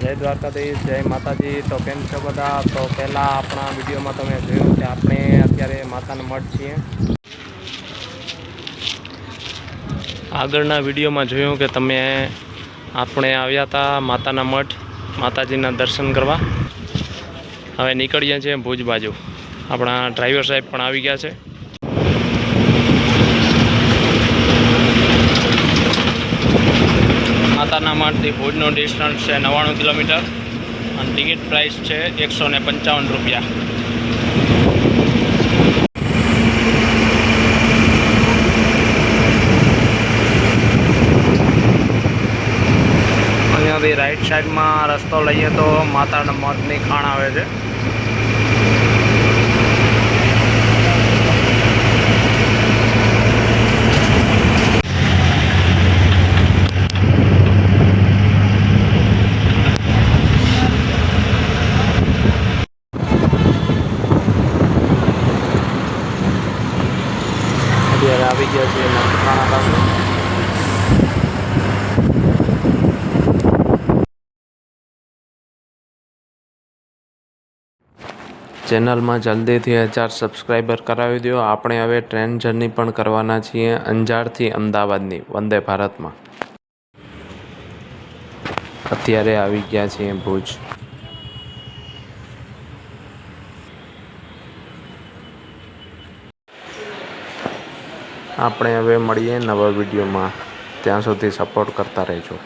જય દ્વારકાધીશ, જય માતાજી. તો કેમ છો બધા? તો પહેલાં આપણા વિડીયોમાં તમે જોયું કે આપણે અત્યારે માતાના મઠ છીએ. આગળના વિડીયોમાં જોયું કે તમે આપણે આવ્યા હતા માતાના મઠ, માતાજીના દર્શન કરવા. હવે નીકળીએ છીએ ભુજ બાજુ. આપણા ડ્રાઈવર સાહેબ પણ આવી ગયા છે. માતાના મઠથી ભુજનું ડિસ્ટન્સ છે નવ્વાણું કિલોમીટર અને ટિકિટ પ્રાઇસ છે એકસો ને પંચાવન રૂપિયા. અહીંયાથી રાઈટ સાઈડમાં રસ્તો લઈએ તો માતાના મઠની ખાણ આવે છે અત્યારે આવી ગયા છે નખત્રાણા પાસે ચેનલમાં જલ્દીથી હજાર સબસ્ક્રાઈબર કરાવી દો. આપણે હવે ટ્રેન જર્ની પણ કરવાના છીએ અંજારથી અમદાવાદની. વંદે ભારતમાં. અત્યારે આવી ગયા છીએ ભુજ. આપણે હવે મળીએ નવા વિડીયોમાં. ત્યાં સુધી સપોર્ટ કરતા રહેજો.